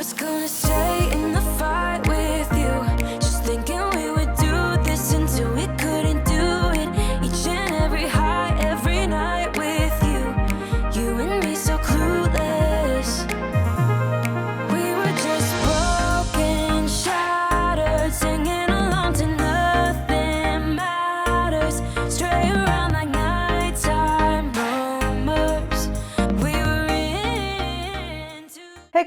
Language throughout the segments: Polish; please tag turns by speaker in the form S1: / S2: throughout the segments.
S1: was gonna stay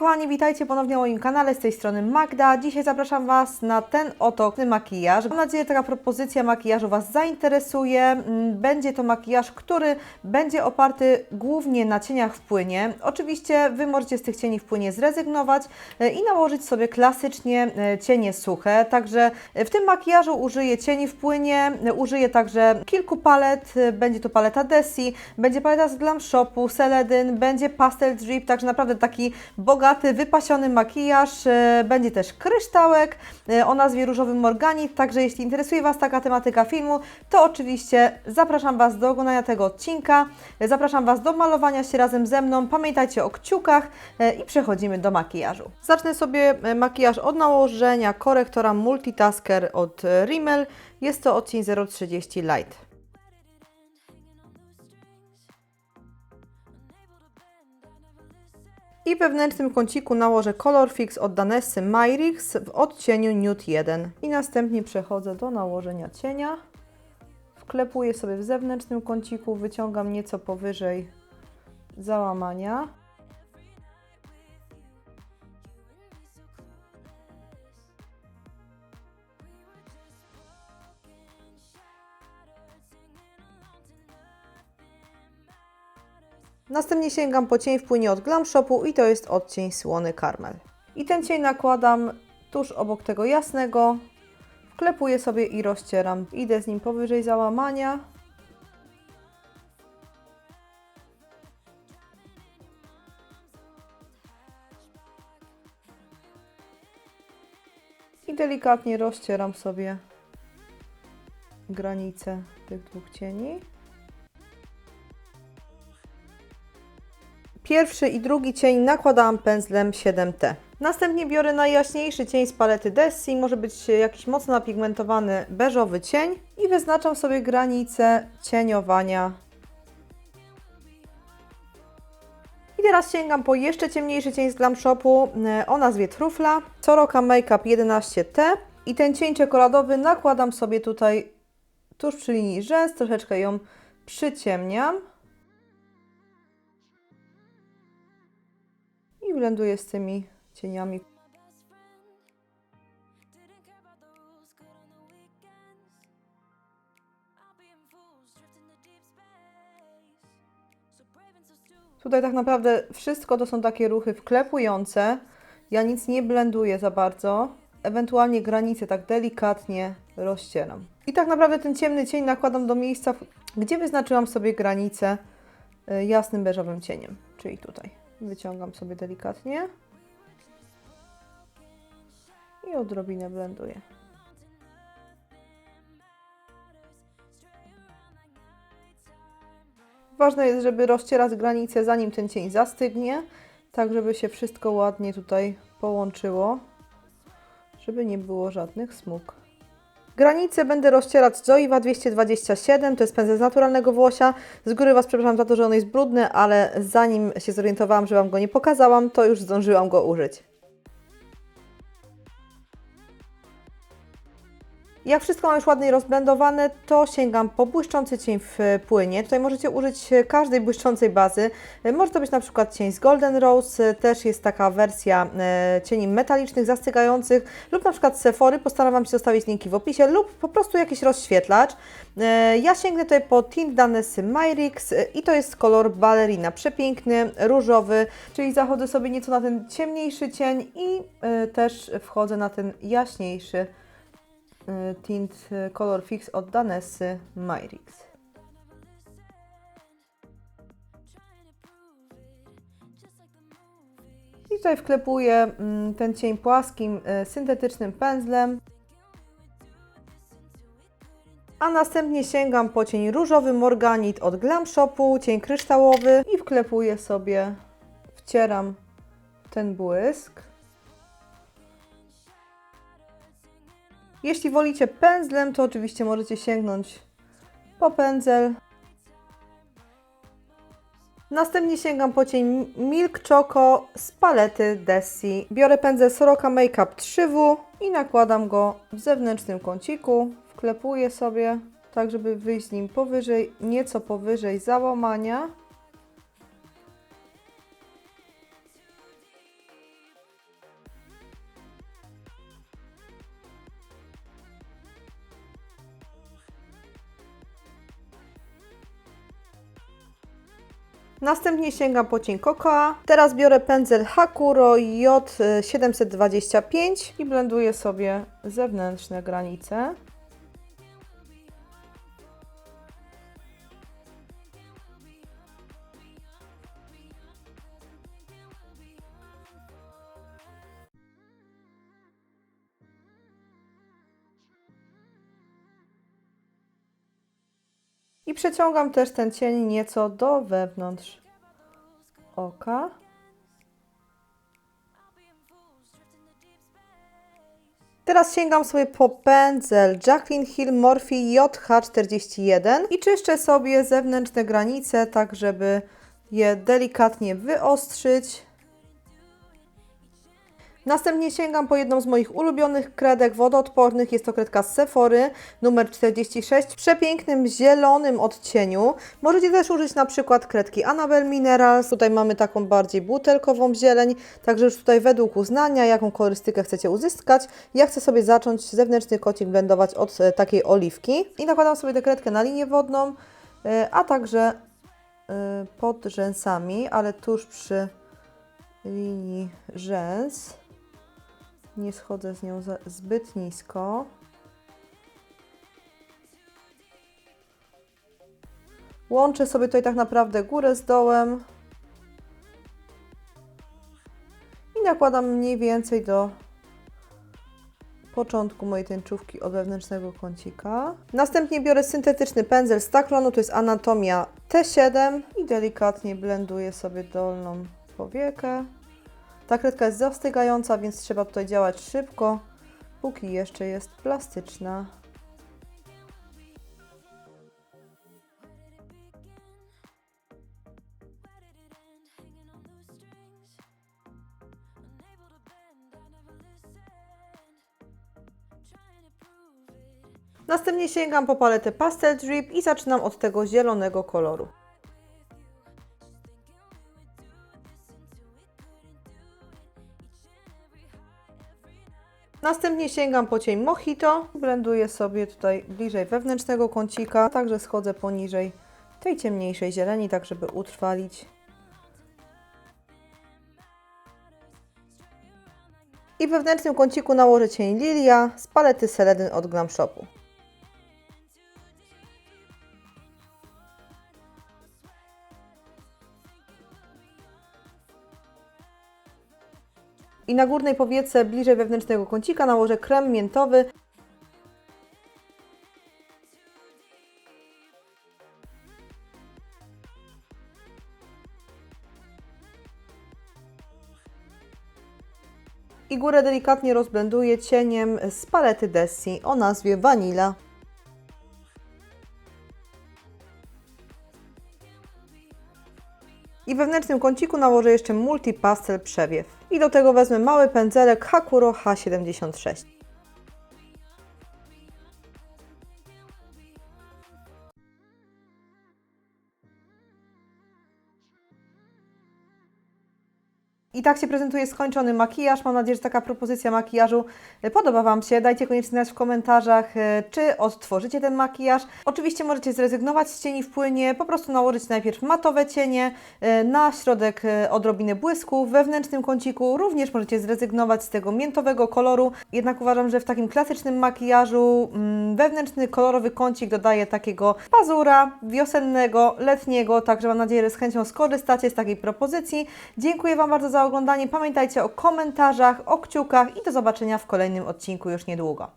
S2: kochani, witajcie ponownie na moim kanale, z tej strony Magda. Dzisiaj zapraszam Was na ten oto makijaż. Mam nadzieję, że taka propozycja makijażu Was zainteresuje. Mm, Będzie to makijaż, który będzie oparty głównie na cieniach w płynie. Oczywiście Wy możecie z tych cieni w płynie zrezygnować e, i nałożyć sobie klasycznie e, cienie suche. Także e, w tym makijażu użyję cieni w płynie, użyję także kilku palet. Będzie to paleta Desi, będzie paleta z Glam Shopu, Celadyn, będzie Pastel Drip, także naprawdę taki bogaty, wypasiony makijaż. E, Będzie też kryształek e, o nazwie Różowy Morganit, także jeśli interesuje Was taka tematyka filmu, to oczywiście zapraszam Was do oglądania tego odcinka. Zapraszam Was do malowania się razem ze mną. Pamiętajcie o kciukach e, i przechodzimy do makijażu. Zacznę sobie makijaż od nałożenia korektora Multitasker od Rimmel. Jest to odcień 030 Light. I we wewnętrznym kąciku nałożę Color Fix od Danessy Myrix w odcieniu Nude 1. I następnie przechodzę do nałożenia cienia. Wklepuję sobie w zewnętrznym kąciku, wyciągam nieco powyżej załamania. Następnie sięgam po cień w płynie od Glam Shopu i to jest odcień Słony Karmel. I ten cień nakładam tuż obok tego jasnego. Wklepuję sobie i rozcieram. Idę z nim powyżej załamania. I delikatnie rozcieram sobie granice tych dwóch cieni. Pierwszy i drugi cień nakładałam pędzlem 7T. Następnie biorę najjaśniejszy cień z palety Desi, może być jakiś mocno napigmentowany beżowy cień i wyznaczam sobie granicę cieniowania. I teraz sięgam po jeszcze ciemniejszy cień z Glam Shopu e, o nazwie Trufla, Soroka Makeup 11T i ten cień czekoladowy nakładam sobie tutaj tuż przy linii rzęs, troszeczkę ją przyciemniam.
S1: Brave and so stupid.
S2: Tutaj tak naprawdę wszystko to są takie ruchy wklepujące. Ja nic nie blenduję za bardzo. Ewentualnie granice tak delikatnie rozcieram. I tak naprawdę ten ciemny cień nakładam do miejsca, gdzie wyznaczyłam sobie granicę y, jasnym beżowym cieniem, czyli tutaj. Wyciągam sobie delikatnie i odrobinę blenduję. Ważne jest, żeby rozcierać granice zanim ten cień zastygnie, tak żeby się wszystko ładnie tutaj połączyło, żeby nie było żadnych smug. Granice będę rozcierać z Zoiwa 227, to jest pędzel z naturalnego włosia. Z góry Was przepraszam za to, że on jest brudny, ale zanim się zorientowałam, że Wam go nie pokazałam, to już zdążyłam go użyć. Jak wszystko mam już ładnie rozblendowane, to sięgam po błyszczący cień w płynie. Tutaj możecie użyć każdej błyszczącej bazy. Może to być na przykład cień z Golden Rose, też jest taka wersja e, cieni metalicznych, zastygających, lub na przykład Sephory. Postaram się zostawić linki w opisie, lub po prostu jakiś rozświetlacz. E, Ja sięgnę tutaj po tint Danessy Myrix e, i to jest kolor Ballerina. Przepiękny, różowy, czyli zachodzę sobie nieco na ten ciemniejszy cień i e, też wchodzę na ten jaśniejszy tint y, Color Fix od Danessy Myrix. I tutaj wklepuję mm, ten cień płaskim, y, syntetycznym pędzlem. A następnie sięgam po cień różowy Morganit od Glam Shopu, cień kryształowy i wklepuję sobie, wcieram ten błysk. Jeśli wolicie pędzlem, to oczywiście możecie sięgnąć po pędzel. Następnie sięgam po cień Milk Choco z palety Desi. Biorę pędzel Soroka Makeup 3W i nakładam go w zewnętrznym kąciku. Wklepuję sobie tak, żeby wyjść z nim powyżej, nieco powyżej załamania. Następnie sięgam po cień Cocoa. Teraz biorę pędzel Hakuro J725 i blenduję sobie zewnętrzne granice. I przeciągam też ten cień nieco do wewnątrz oka. Teraz sięgam sobie po pędzel Jacqueline Hill Morphe JH41 i czyszczę sobie zewnętrzne granice, tak żeby je delikatnie wyostrzyć. Następnie sięgam po jedną z moich ulubionych kredek wodoodpornych. Jest to kredka z Sephory numer 46 w przepięknym zielonym odcieniu. Możecie też użyć na przykład kredki Annabelle Minerals. Tutaj mamy taką bardziej butelkową zieleń. Także już tutaj według uznania, jaką kolorystykę chcecie uzyskać. Ja chcę sobie zacząć zewnętrzny kocik blendować od e, takiej oliwki. I nakładam sobie tę kredkę na linię wodną, e, a także e, pod rzęsami, ale tuż przy linii rzęs. Nie schodzę z nią zbyt nisko. Łączę sobie tutaj tak naprawdę górę z dołem. I nakładam mniej więcej do początku mojej tęczówki od wewnętrznego kącika. Następnie biorę syntetyczny pędzel z Taklonu, to jest Anatomia T7 i delikatnie blenduję sobie dolną powiekę. Ta kredka jest zastygająca, więc trzeba tutaj działać szybko, póki jeszcze jest plastyczna. Następnie sięgam po paletę Pastel Drip i zaczynam od tego zielonego koloru. Następnie sięgam po cień Mojito, blenduję sobie tutaj bliżej wewnętrznego kącika, także schodzę poniżej tej ciemniejszej zieleni, tak żeby utrwalić. I w wewnętrznym kąciku nałożę cień Lilia z palety Celedyn od Glam Shopu. I na górnej powiece, bliżej wewnętrznego kącika, nałożę krem miętowy. I górę delikatnie rozblenduję cieniem z palety Desi o nazwie Vanilla. Wewnętrznym kąciku nałożę jeszcze Multi Pastel Przewiew. I do tego wezmę mały pędzelek Hakuro H76. I tak się prezentuje skończony makijaż. Mam nadzieję, że taka propozycja makijażu e, podoba Wam się. Dajcie koniecznie znać w komentarzach, e, czy odtworzycie ten makijaż. Oczywiście możecie zrezygnować z cieni w płynie, po prostu nałożyć najpierw matowe cienie, e, na środek odrobinę błysku, w wewnętrznym kąciku również możecie zrezygnować z tego miętowego koloru. Jednak uważam, że w takim klasycznym makijażu mm, wewnętrzny kolorowy kącik dodaje takiego pazura wiosennego, letniego, także mam nadzieję, że z chęcią skorzystacie z takiej propozycji. Dziękuję Wam bardzo za oglądanie. Pamiętajcie o komentarzach, o kciukach i do zobaczenia w kolejnym odcinku już niedługo.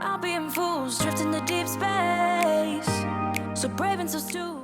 S1: I'll be in fools, drifting deep space. So brave and so stupid.